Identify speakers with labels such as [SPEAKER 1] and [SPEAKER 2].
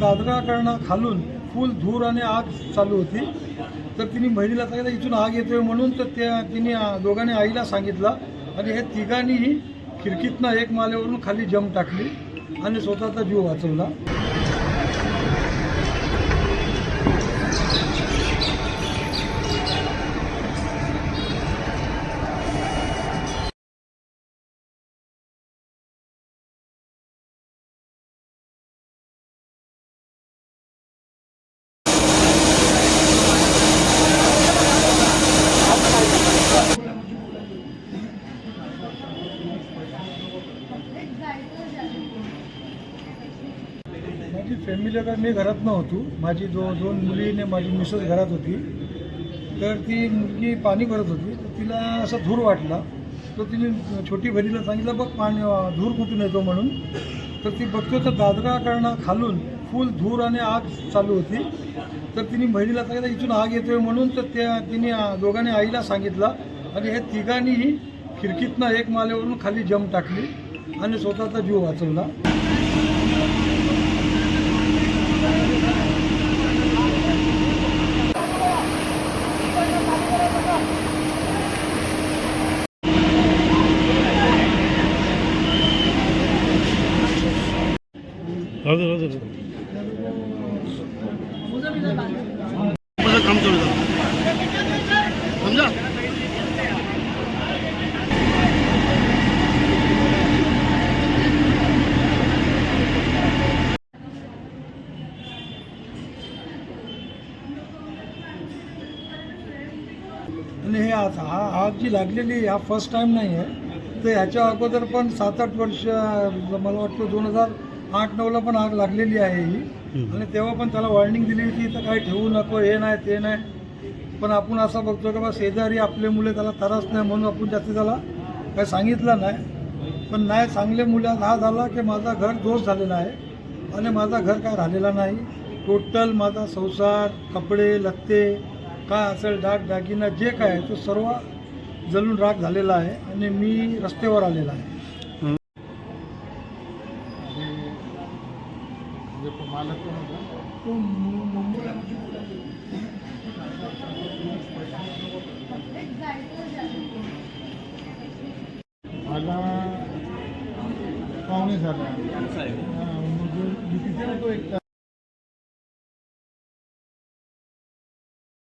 [SPEAKER 1] दादराकडनं खालून फुल धूर आणि आग चालू होती. तर तिने बहिणीला सांगितलं इथून आग येतोय म्हणून. तर त्या तिने दोघांनी आईला सांगितलं. आणि हे तिघांनीही क्रिकेटनं एक मालेवरून खाली जम टाकली आणि स्वतःचा जीव वाचवला. माझी फॅमिली आता मी घरात नव्हतो. माझी दो दोन मुलीने माझी मिसेस घरात होती. तर ती मुलगी पाणी भरत होती. तर तिला असा धूर वाटला. तर तिने छोटी बहिणीला सांगितलं बघ पाणी धूर कुठून येतो म्हणून. तर ती बघतो तर दादरा करणं खालून फुल धूर आणि आग चालू होती. तर तिने बहिणीला सांगितलं इथून आग येतोय म्हणून. तर त्या तिने दोघांनी आईला सांगितलं. आणि हे तिघांनीही खिडकीतनं एक मालेवरून खाली जम टाकली आणि स्वतःचा जीव वाचवला.
[SPEAKER 2] हजर हजर माझं काम चालू आहे. समजा
[SPEAKER 1] आणि हे आज हा आग जी लागलेली हा फर्स्ट टाईम नाही आहे. तर ह्याच्या अगोदर पण सात आठ वर्ष मला वाटतं दोन हजार आठ नऊला पण आग लागलेली आहे ही. आणि तेव्हा पण त्याला वॉर्निंग दिली होती तर काही ठेवू नको हे नाही ते नाही. पण आपण असं बघतो की बा शेजारी आपले मुले त्याला त्रास नाही म्हणून आपण जास्त त्याला काही सांगितलं नाही. पण नाही चांगले मुलं हा झाला की माझा घर दोष झालेला आहे. आणि माझा घर काय राहिलेला नाही. टोटल माझा संसार कपडे लत्ते काय असेल डाग दागिना जे काय आहे तो सर्व जलून राग झालेला आहे आणि मी रस्त्यावर आलेला आहे.
[SPEAKER 3] मला पाहुणे झाला.